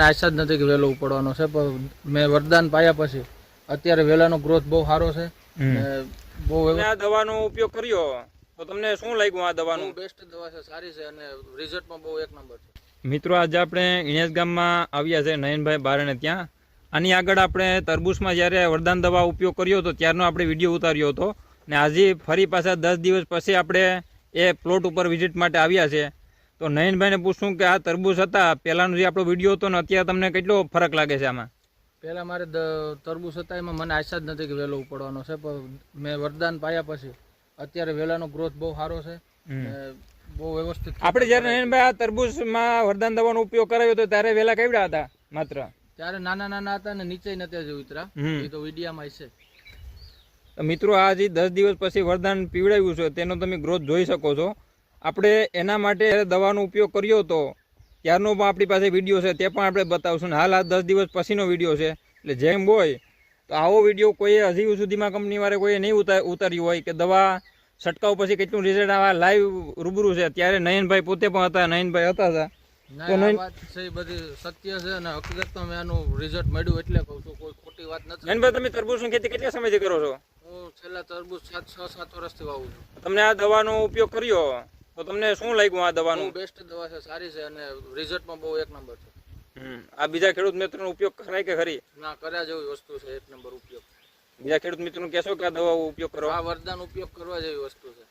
મને આશા જ નથી કે વહેલો ઉપડવાનો છે પણ મેં વરદાન પાયા પછી અત્યારે વહેલાનો ગ્રોથ બહુ સારો છે બહુ આ દવાનો ઉપયોગ કર્યો. તો તમને શું લાગ્યું આ દવાનું? બેસ્ટ દવા છે સારી છે અને રિઝલ્ટમાં બહુ એક નંબર છે. મિત્રો આજે આપણે ઇણેશ ગામમાં આવ્યા છે નયનભાઈ બારણે ત્યાં. આની આગળ આપણે તરબૂચમાં જ્યારે વરદાન દવા ઉપયોગ કર્યો હતો ત્યારનો આપણે વીડિયો ઉતાર્યો હતો. ને આજે ફરી પાછા દસ દિવસ પછી આપણે એ પ્લોટ ઉપર વિઝિટ માટે આવ્યા છે. તો નયનભાઈને પૂછું કે આ તરબૂચ હતા પહેલાંનો જે આપણો વીડિયો હતો ને અત્યારે તમને કેટલો ફરક લાગે છે આમાં? પહેલા મારે તરબૂચ હતા એમાં મને આશા જ નથી કે વહેલો ઉપડવાનો છે પણ મેં વરદાન પાયા પછી અત્યારે વહેલાનો ગ્રોથ બહુ સારો છે બહુ વ્યવસ્થિત આપણે જ્યારે નયનભાઈ આ તરબૂચમાં વરદાન દવાનો ઉપયોગ કરાવ્યો હતો ત્યારે વહેલા કેવડા હતા માત્ર? ત્યારે નાના નાના હતા ને નીચે નથી હજી ઉતરા. એ તો વિડીયામાં છે. મિત્રો આ જે દસ દિવસ પછી વરદાન પીવડાવ્યું છે તેનો તમે ગ્રોથ જોઈ શકો છો. આપણે એના માટે દવાનો ઉપયોગ કર્યો હતો ત્યારનો પણ આપણી પાસે વીડિયો છે તે પણ આપણે બતાવશું. હાલ આ દસ દિવસ પછીનો વીડિયો છે એટલે જેમ હોય તો આવો વીડિયો કોઈએ હજી સુધીમાં કંપનીવાળે કોઈએ નહીં ઉતાર્યું હોય કે દવા છટકાવ પછી કેટલું રિઝલ્ટ આવા લાઈવ રૂબરૂ છે ત્યારે નયનભાઈ પોતે પણ હતા નયનભાઈ હતા હતા બધી સત્ય છે અને હકીકત મેં આનું રિઝલ્ટ મળ્યું એટલે કહું છું કોઈ ખોટી વાત નથી. નયનભાઈ તમે તરબૂચની ખેતી કેટલા સમયથી કરો છો? હું છેલ્લા તરબૂચ સાત છ સાત વર્ષથી વાવું છું. તમને આ દવાનો ઉપયોગ કર્યો? તો તમને શું લાગ્યું આ દવાનું? બેસ્ટ દવા છે સારી છે અને રિઝલ્ટમાં બહુ એક નંબર છે. આ બીજા ખેડૂત મિત્રનો ઉપયોગ કરાય કે ખરી? ના કર્યા જેવી વસ્તુ છે એક નંબર ઉપયોગ. બીજા ખેડૂત મિત્રોને કહેશો કે આ દવા ઉપયોગ કરો? આ વરદાન ઉપયોગ કરવા જેવી વસ્તુ છે.